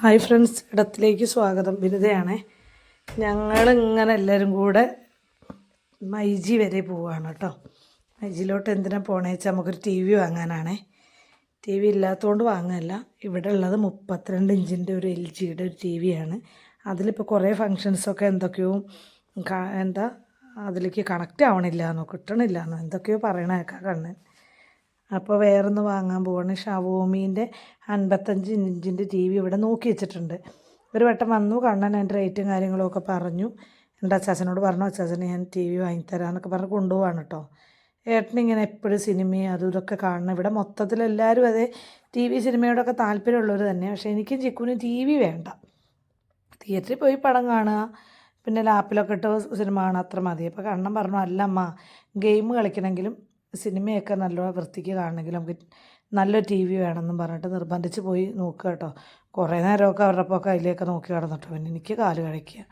Hi friends ഇടത്തിലേക്ക് സ്വാഗതം. ബിരുദയാണേ ഞങ്ങളിങ്ങനെ എല്ലാവരും കൂടെ മൈജി വരെ പോവുകയാണ് കേട്ടോ മൈജിയിലോട്ട് എന്തിനാ പോണേ വെച്ചാൽ നമുക്കൊരു ടി വി വാങ്ങാനാണേ. ടി വി ഇല്ലാത്തതുകൊണ്ട് വാങ്ങുകയല്ല ഇവിടെ ഉള്ളത് മുപ്പത്തിരണ്ട് ഇഞ്ചിന്റെ ഒരു എൽ ജിയുടെ ഒരു ടി വിയാണ് അതിലിപ്പോൾ കുറേ ഫങ്ഷൻസൊക്കെ എന്തൊക്കെയോ എന്താ? അതിലേക്ക് കണക്റ്റ് ആവണില്ല എന്നോ കിട്ടണില്ല എന്നോ എന്തൊക്കെയോ പറയണേക്കാം കണ്ണൻ അപ്പോൾ വേറൊന്ന് വാങ്ങാൻ പോവാണ്. ഷവോമീന്റെ അൻപത്തഞ്ച് ഇഞ്ചിന്റെ ടി വി ഇവിടെ നോക്കി വെച്ചിട്ടുണ്ട്. ഒരു വട്ടം വന്നു. കണ്ണൻ എന്റെ റേറ്റും കാര്യങ്ങളൊക്കെ പറഞ്ഞു. എന്റെ അച്ചാച്ചനോട് പറഞ്ഞു അച്ചാച്ചന് ഞാൻ ടി വി വാങ്ങിത്തരാമെന്നൊക്കെ പറഞ്ഞ് കൊണ്ടുപോവാണ് കേട്ടോ ഏട്ടനിങ്ങനെ എപ്പോഴും സിനിമയും അതും ഇതൊക്കെ കാണണം. ഇവിടെ മൊത്തത്തിൽ എല്ലാവരും അതെ ടി വി സിനിമയോടൊക്കെ താല്പര്യമുള്ളവർ തന്നെ പക്ഷേ എനിക്കും ചിക്കുനും ടി വി വേണ്ട. തിയേറ്ററിൽ പോയി പടം കാണുക. പിന്നെ ലാപ്പിലൊക്കെ ഇട്ട് സിനിമ കാണാൻ അത്ര മതി. അപ്പോൾ കണ്ണൻ പറഞ്ഞു അല്ല അമ്മ ഗെയിം കളിക്കണമെങ്കിലും സിനിമയൊക്കെ നല്ല വൃത്തിക്ക് കാണണമെങ്കിലും നമുക്ക് നല്ലൊരു ടി വി വേണമെന്നും പറഞ്ഞിട്ട് നിർബന്ധിച്ച് പോയി നോക്കുക കേട്ടോ. കുറേ നേരമൊക്കെ അവരുടെ അപ്പോൾ അതിലേക്ക് നോക്കി കിടന്നിട്ട് പിന്നെ എനിക്ക് കാൽ കഴിക്കുക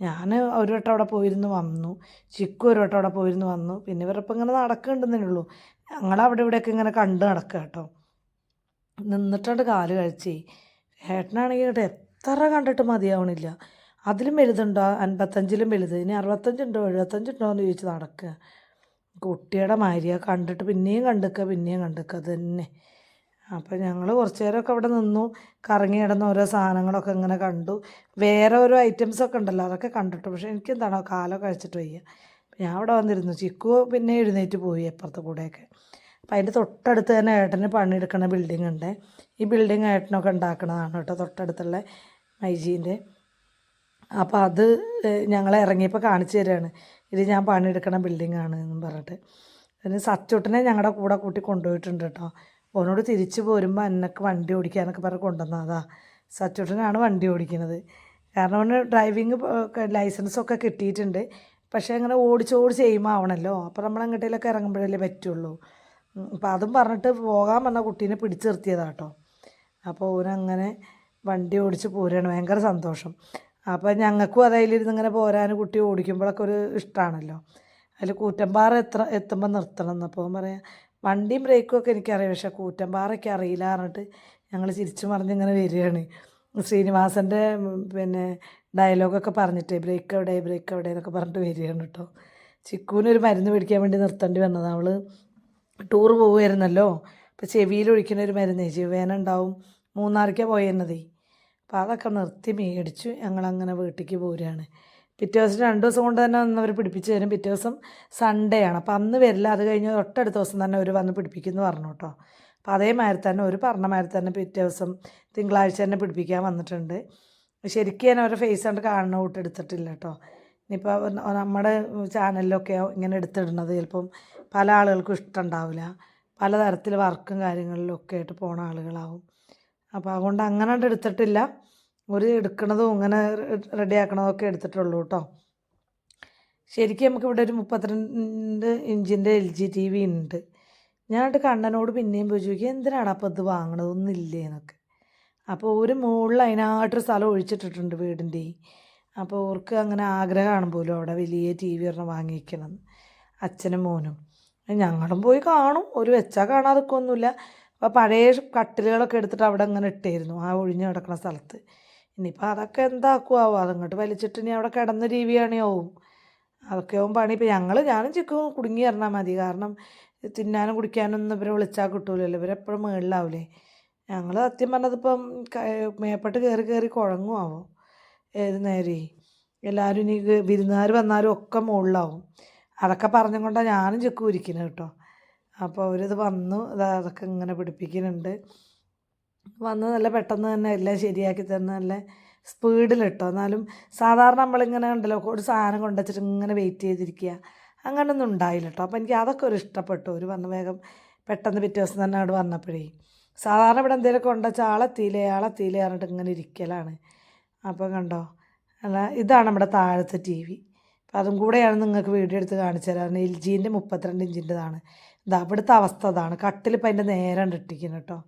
ഞാൻ ഒരു വട്ടം അവിടെ പോയിരുന്നു വന്നു. ചിക്കു ഒരു വട്ടം അവിടെ പോയിരുന്നു വന്നു. പിന്നെ ഇവരപ്പം ഇങ്ങനെ നടക്കുന്നുണ്ടെന്നേ ഉള്ളൂ. ഞങ്ങളവിടെ ഇവിടെയൊക്കെ ഇങ്ങനെ കണ്ട് നടക്കുക കേട്ടോ. നിന്നിട്ടുണ്ട് കാൽ കഴിച്ചേ. ഏട്ടനാണെങ്കിൽ എത്ര കണ്ടിട്ട് മതിയാവണില്ല. അതിലും വലുതുണ്ടോ? അൻപത്തഞ്ചിലും വലുത്. ഇനി അറുപത്തഞ്ചുണ്ടോ? എഴുപത്തഞ്ചുണ്ടോ എന്ന് ചോദിച്ച് നടക്കുക. കുട്ടിയുടെ മാരിയാണ് കണ്ടിട്ട് പിന്നെയും കണ്ടിക്കുക പിന്നെയും കണ്ടിക്കുക അത് തന്നെ. അപ്പോൾ ഞങ്ങൾ കുറച്ച് നേരമൊക്കെ അവിടെ നിന്നു. കറങ്ങി കിടന്ന ഓരോ സാധനങ്ങളൊക്കെ ഇങ്ങനെ കണ്ടു. വേറെ ഓരോ ഐറ്റംസ് ഒക്കെ ഉണ്ടല്ലോ അതൊക്കെ കണ്ടിട്ടു. പക്ഷേ എനിക്ക് എന്താണോ കാലം കഴിച്ചിട്ട് വയ്യ. ഞാൻ അവിടെ വന്നിരുന്നു. ചിക്കു പിന്നെ എഴുന്നേറ്റ് പോയി അപ്പുറത്തെ കൂടെയൊക്കെ. അപ്പം അതിന്റെ തൊട്ടടുത്ത് തന്നെ ഏട്ടന് പണിയെടുക്കുന്ന ബിൽഡിംഗ് ഉണ്ട്. ഈ ബിൽഡിംഗ് ഏട്ടനൊക്കെ ഉണ്ടാക്കുന്നതാണ് കേട്ടോ തൊട്ടടുത്തുള്ള മൈജീന്റെ. അപ്പോൾ അത് ഞങ്ങൾ ഇറങ്ങിയപ്പോൾ കാണിച്ചു തരികയാണ് ഇത് ഞാൻ പണിയെടുക്കണ ആണ് എന്ന് പറഞ്ഞിട്ട്. പിന്നെ സച്ചോട്ടിനെ ഞങ്ങളുടെ കൂടെ കൂട്ടി കൊണ്ടുപോയിട്ടുണ്ട് കേട്ടോ ഓനോട് തിരിച്ചു പോരുമ്പോൾ എന്നൊക്കെ വണ്ടി ഓടിക്കാനൊക്കെ പറഞ്ഞ് കൊണ്ടുവന്നതാ. സച്ചോട്ടനാണ് വണ്ടി ഓടിക്കുന്നത് കാരണം അവന് ഡ്രൈവിങ് ലൈസൻസൊക്കെ കിട്ടിയിട്ടുണ്ട്. പക്ഷേ അങ്ങനെ ഓടിച്ച് ഓടിച്ച് ആവണല്ലോ. അപ്പോൾ നമ്മൾ അങ്ങോട്ടേലൊക്കെ ഇറങ്ങുമ്പോഴല്ലേ പറ്റുള്ളൂ. അപ്പോൾ അതും പറഞ്ഞിട്ട് പോകാൻ പറഞ്ഞ കുട്ടീനെ പിടിച്ചു നിർത്തിയതാട്ടോ അപ്പോൾ ഓനങ്ങനെ വണ്ടി ഓടിച്ച് പോരുകയാണ് ഭയങ്കര സന്തോഷം. അപ്പോൾ ഞങ്ങൾക്കും അതിലിരുന്ന് ഇങ്ങനെ പോരാൻ കുട്ടി ഓടിക്കുമ്പോഴൊക്കെ ഒരു ഇഷ്ടമാണല്ലോ അതിൽ കൂറ്റമ്പാറ എത്ര എത്തുമ്പോൾ നിർത്തണം എന്നപ്പോൾ പറയാം വണ്ടിയും ബ്രേക്കും ഒക്കെ എനിക്കറിയാം പക്ഷേ കൂറ്റമ്പാറയ്ക്ക് അറിയില്ല പറഞ്ഞിട്ട് ഞങ്ങൾ ചിരിച്ചു മറിഞ്ഞ് ഇങ്ങനെ വരികയാണ്. ശ്രീനിവാസന്റെ പിന്നെ ഡയലോഗൊക്കെ പറഞ്ഞിട്ട് ബ്രേക്ക് എവിടെ ബ്രേക്ക് എവിടെ എന്നൊക്കെ പറഞ്ഞിട്ട് വരികയാണ് കേട്ടോ. ചിക്കൂനൊരു മരുന്ന് മേടിക്കാൻ വേണ്ടി നിർത്തേണ്ടി വന്നത് അവൾ ടൂർ പോകുമായിരുന്നല്ലോ അപ്പോൾ ചെവിയിൽ ഒഴിക്കുന്ന ഒരു മരുന്നേ ചെവേന ഉണ്ടാവും. മൂന്നാറിക്കാണ് പോയിരുന്നതേ അപ്പോൾ അതൊക്കെ നിർത്തി മേടിച്ചു. ഞങ്ങളങ്ങനെ വീട്ടിലേക്ക് പോരുകയാണ്. പിറ്റേ ദിവസം രണ്ട് ദിവസം കൊണ്ട് തന്നെ വന്ന് അവർ പിടിപ്പിച്ച് തരും. പിറ്റേ ദിവസം സൺഡേ ആണ്. അപ്പോൾ അന്ന് വരില്ല. അത് കഴിഞ്ഞ് തൊട്ടടുത്ത ദിവസം തന്നെ അവർ വന്ന് പിടിപ്പിക്കുന്നു പറഞ്ഞു കേട്ടോ. അപ്പോൾ അതേമാതിരി തന്നെ ഒരു പറഞ്ഞ മാതിരി തന്നെ പിറ്റേ ദിവസം തിങ്കളാഴ്ച തന്നെ പിടിപ്പിക്കാൻ വന്നിട്ടുണ്ട്. ശരിക്കും ഞാൻ അവരുടെ ഫേസ് കണ്ട് കാണുന്ന കൂട്ട് എടുത്തിട്ടില്ല കേട്ടോ. ഇനിയിപ്പോൾ നമ്മുടെ ചാനലിലൊക്കെ ഇങ്ങനെ എടുത്തിടുന്നത് ചിലപ്പം പല ആളുകൾക്കും ഇഷ്ടമുണ്ടാവില്ല പലതരത്തിൽ വർക്കും കാര്യങ്ങളിലും ഒക്കെ ആയിട്ട് പോണ ആളുകളാവും. അപ്പോൾ അതുകൊണ്ട് അങ്ങനെ എടുത്തിട്ടില്ല. ഒരു എടുക്കണതും ഇങ്ങനെ റെഡിയാക്കണതും ഒക്കെ എടുത്തിട്ടുള്ളൂ കേട്ടോ ശരിക്കും നമുക്ക് ഇവിടെ ഒരു മുപ്പത്തിരണ്ട് ഇഞ്ചിന്റെ എൽ ജി ടി വി ഉണ്ട് ഞാനിട്ട് കണ്ണനോട് പിന്നെയും പോയി ചോദിക്കുക എന്തിനാണ് അപ്പോൾ ഇത് വാങ്ങണത്? ഒന്നില്ലേ എന്നൊക്കെ. അപ്പോൾ ഒരു മുകളിൽ അതിനായിട്ടൊരു സ്ഥലം ഒഴിച്ചിട്ടിട്ടുണ്ട് വീടിന്റെ. അപ്പോൾ അവർക്ക് അങ്ങനെ ആഗ്രഹമാണ് പോലും അവിടെ വലിയ ടി വി ഒരെണ്ണം വാങ്ങിക്കണം അച്ഛനും മോനും. ഞങ്ങളും പോയി കാണും. ഒരു വെച്ചാൽ കാണാതൊക്കെ ഒന്നുമില്ല അപ്പോൾ പഴയ കട്ടിലുകളൊക്കെ എടുത്തിട്ട് അവിടെ അങ്ങനെ ഇട്ടായിരുന്നു ആ ഒഴിഞ്ഞ് കിടക്കുന്ന സ്ഥലത്ത്. ഇനിയിപ്പോൾ അതൊക്കെ എന്താക്കുവാവോ? അതങ്ങോട്ട് വലിച്ചിട്ട് ഇനി അവിടെ കിടന്ന രീതിയാണെയാവും അതൊക്കെ ആവും പണി. ഇപ്പോൾ ഞങ്ങൾ ഞാനും ചിക്കും കുടുങ്ങി ഇറങ്ങാൽ മതി. കാരണം തിന്നാനും കുടിക്കാനും ഒന്നും ഇവരെ വിളിച്ചാൽ കിട്ടൂലല്ലോ. ഇവരെപ്പോഴും മേളിലാവില്ലേ ഞങ്ങൾ സത്യം പറഞ്ഞതിപ്പം മേപ്പെട്ട് കയറി കയറി കുഴങ്ങുമാവും ഏത് നേരെ എല്ലാവരും ഇനി വിരുന്നുകാർ വന്നാലും ഒക്കെ മുകളിലാവും. അതൊക്കെ പറഞ്ഞുകൊണ്ടാണ് ഞാനും ചിക്കും ഇരിക്കുന്നത് കേട്ടോ. അപ്പോൾ അവരിത് വന്നു അതൊക്കെ ഇങ്ങനെ പിടിപ്പിക്കുന്നുണ്ട് വന്ന് നല്ല പെട്ടെന്ന് തന്നെ എല്ലാം ശരിയാക്കി തന്നെ നല്ല സ്പീഡിലിട്ടോ. എന്നാലും സാധാരണ നമ്മളിങ്ങനെ ഉണ്ടല്ലോ ഒരു സാധനം കൊണ്ടുവച്ചിട്ട് ഇങ്ങനെ വെയിറ്റ് ചെയ്തിരിക്കുക. അങ്ങനെയൊന്നും ഉണ്ടായില്ല കേട്ടോ അപ്പോൾ എനിക്ക് അതൊക്കെ ഒരു ഇഷ്ടപ്പെട്ടു. ഒരു വന്ന് വേഗം പെട്ടെന്ന് പിറ്റേ ദിവസം തന്നെ അവിടെ വന്നപ്പോഴേ. സാധാരണ ഇവിടെ എന്തെങ്കിലും കൊണ്ടുവച്ചാൽ ആളെത്തിയില്ലേ ആളെത്തിയില്ലേ പറഞ്ഞിട്ട് ഇങ്ങനെ ഇരിക്കലാണ്. അപ്പോൾ കണ്ടോ? അല്ല ഇതാണ് നമ്മുടെ താഴത്തെ ടി വി. അപ്പോൾ അതും കൂടെയാണ് നിങ്ങൾക്ക് വീഡിയോ എടുത്ത് കാണിച്ചു തരാറ്. എൽ ജീന്റെ മുപ്പത്തിരണ്ട് ഇഞ്ചിന്റെതാണ്. ഇതാ ഇവിടുത്തെ അവസ്ഥ അതാണ്. കട്ടിലിപ്പോൾ അതിന്റെ നേരെ ഇട്ടിരിക്കുന്നു കേട്ടോ.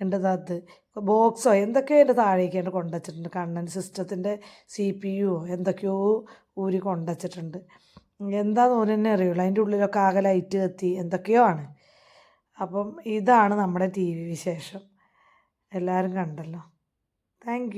എന്റെ അത് ബോക്സോ? എന്തൊക്കെയോ എന്റെ താഴേക്കാണ് കൊണ്ടുവച്ചിട്ടുണ്ട്. കണ്ണൻ സിസ്റ്റത്തിന്റെ സി പി യു എന്തൊക്കെയോ ഊരി കൊണ്ടുവച്ചിട്ടുണ്ട്. എന്താന്ന് ഓന് തന്നെ അറിയുള്ളൂ. അതിന്റെ ഉള്ളിലൊക്കെ ആകെ ലൈറ്റ് കത്തി. എന്തൊക്കെയോ ആണ്. അപ്പം ഇതാണ് നമ്മുടെ ടി വി വിശേഷം. എല്ലാവരും കണ്ടല്ലോ. താങ്ക്